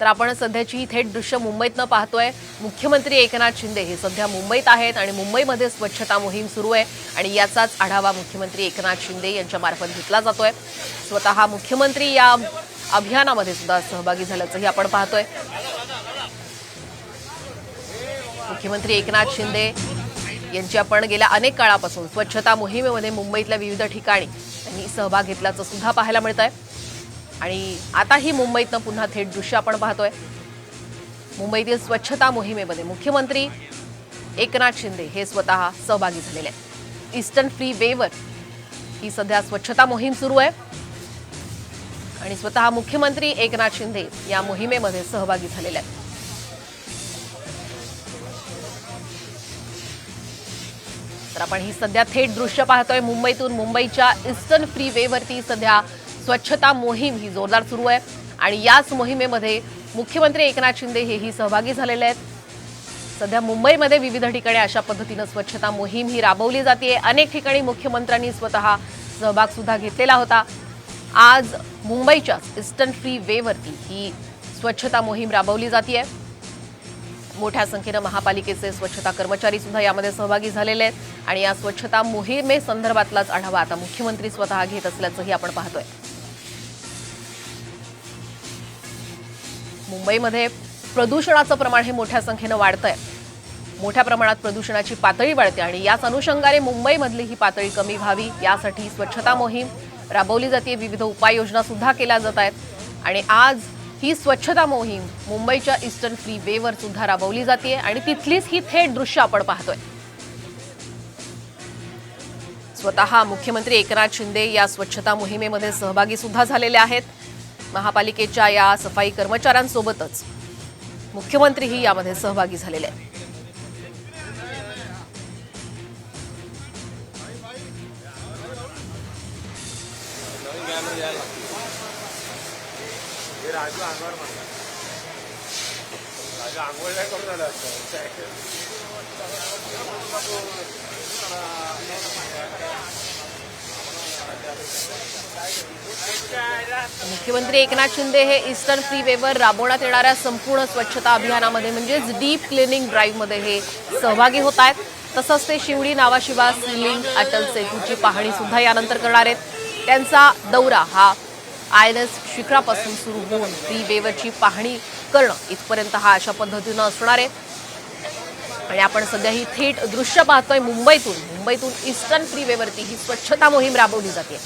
तर आपण सध्याची ही थेट दृश्य मुंबईतनं पाहतोय. मुख्यमंत्री एकनाथ शिंदे हे सध्या मुंबईत आहेत आणि मुंबईमध्ये स्वच्छता मोहीम सुरू आहे आणि याचाच आढावा मुख्यमंत्री एकनाथ शिंदे यांच्या मार्फत घेतला जातोय. स्वतः मुख्यमंत्री या अभियानामध्ये सुद्धा सहभागी झाल्याचंही आपण पाहतोय. मुख्यमंत्री एकनाथ शिंदे यांची आपण गेल्या अनेक काळापासून स्वच्छता मोहिमेमध्ये मुंबईतल्या विविध ठिकाणी त्यांनी सहभाग घेतल्याचं सुद्धा पाहायला मिळत आहे आणि आताही मुंबईतनं पुन्हा थेट दृश्य आपण पाहतोय. मुंबईतील स्वच्छता मोहिमेमध्ये मुख्यमंत्री एकनाथ शिंदे हे स्वतः सहभागी झालेले आहेत. ईस्टर्न फ्री वेवर ही सध्या स्वच्छता मोहीम सुरू आहे. आणि स्वतः मुख्यमंत्री एकनाथ शिंदे या मोहिमेमध्ये सहभागी झालेले आहेत. तर आपण ही सध्या थेट दृश्य पाहतोय. मुंबईतून मुंबईच्या ईस्टर्न फ्री वेवरती सध्या स्वच्छता मोहीम ही जोरदार सुरू आहे. आणि याच मोहिमेमध्ये मुख्यमंत्री एकनाथ शिंदे हेही सहभागी झालेले आहेत. सध्या मुंबईमध्ये विविध ठिकाणी अशा पद्धतीनं स्वच्छता मोहीम ही राबवली जाते. अनेक ठिकाणी मुख्यमंत्र्यांनी स्वतः सहभाग सुद्धा घेतलेला होता. आज मुंबईच्याच इस्टर्न फ्री वेवरती ही स्वच्छता मोहीम राबवली जाते मोठ्या संख्येनं महापालिकेचे स्वच्छता कर्मचारी सुद्धा यामध्ये सहभागी झालेले आहेत. आणि या स्वच्छता मोहिमेसंदर्भातलाच आढावा आता मुख्यमंत्री स्वतः घेत असल्याचंही आपण पाहतोय. मुंबईमध्ये प्रदूषणाचं प्रमाण हे मोठ्या संख्येनं वाढतंय. मोठ्या प्रमाणात प्रदूषणाची पातळी वाढते आणि याच अनुषंगाने मुंबईमधली ही पातळी कमी व्हावी यासाठी स्वच्छता मोहीम राबवली जाते. विविध उपाययोजना सुद्धा केल्या जात आहेत. आणि आज ही स्वच्छता मोहीम मुंबईच्या ईस्टर्न फ्री वेवर सुद्धा राबवली जाते आणि तिथलीच ही थेट दृश्य आपण पाहतोय. स्वतः मुख्यमंत्री एकनाथ शिंदे या स्वच्छता मोहिमेमध्ये सहभागी सुद्धा झालेले आहेत. महापालिकेच्या या सफाई कर्मचाऱ्यांसोबतच मुख्यमंत्रीही यामध्ये सहभागी झालेले आहेत. मुख्यमंत्री एकनाथ शिंदे हे ईस्टर्न फ्री वेवर राबवण्यात येणाऱ्या संपूर्ण स्वच्छता अभियानामध्ये म्हणजेच डीप क्लिनिंग ड्राईव्हमध्ये हे सहभागी होत आहेत. तसंच ते शिवडी नावाशिवा लिंक अटल सेतूची पाहणी सुद्धा यानंतर करणार आहेत. त्यांचा दौरा हा आय एन एस शिखरापासून सुरू होऊन फ्री वेवरची पाहणी करणं इथपर्यंत हा अशा पद्धतीनं असणार आहे. आणि आपण सध्या ही थेट दृश्य पाहतोय मुंबईतून. मुंबईतून ईस्टर्न फ्री वेवरती ही स्वच्छता मोहीम राबवली जाते.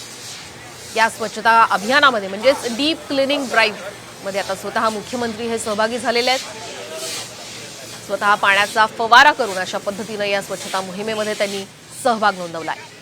या स्वच्छता अभियानामध्ये म्हणजेच डीप क्लिनिंग ड्राईव्हमध्ये आता स्वतः मुख्यमंत्री हे सहभागी झालेले आहेत. स्वतः पाण्याचा फवारा करून अशा पद्धतीनं या स्वच्छता मोहिमेमध्ये त्यांनी सहभाग नोंदवला आहे.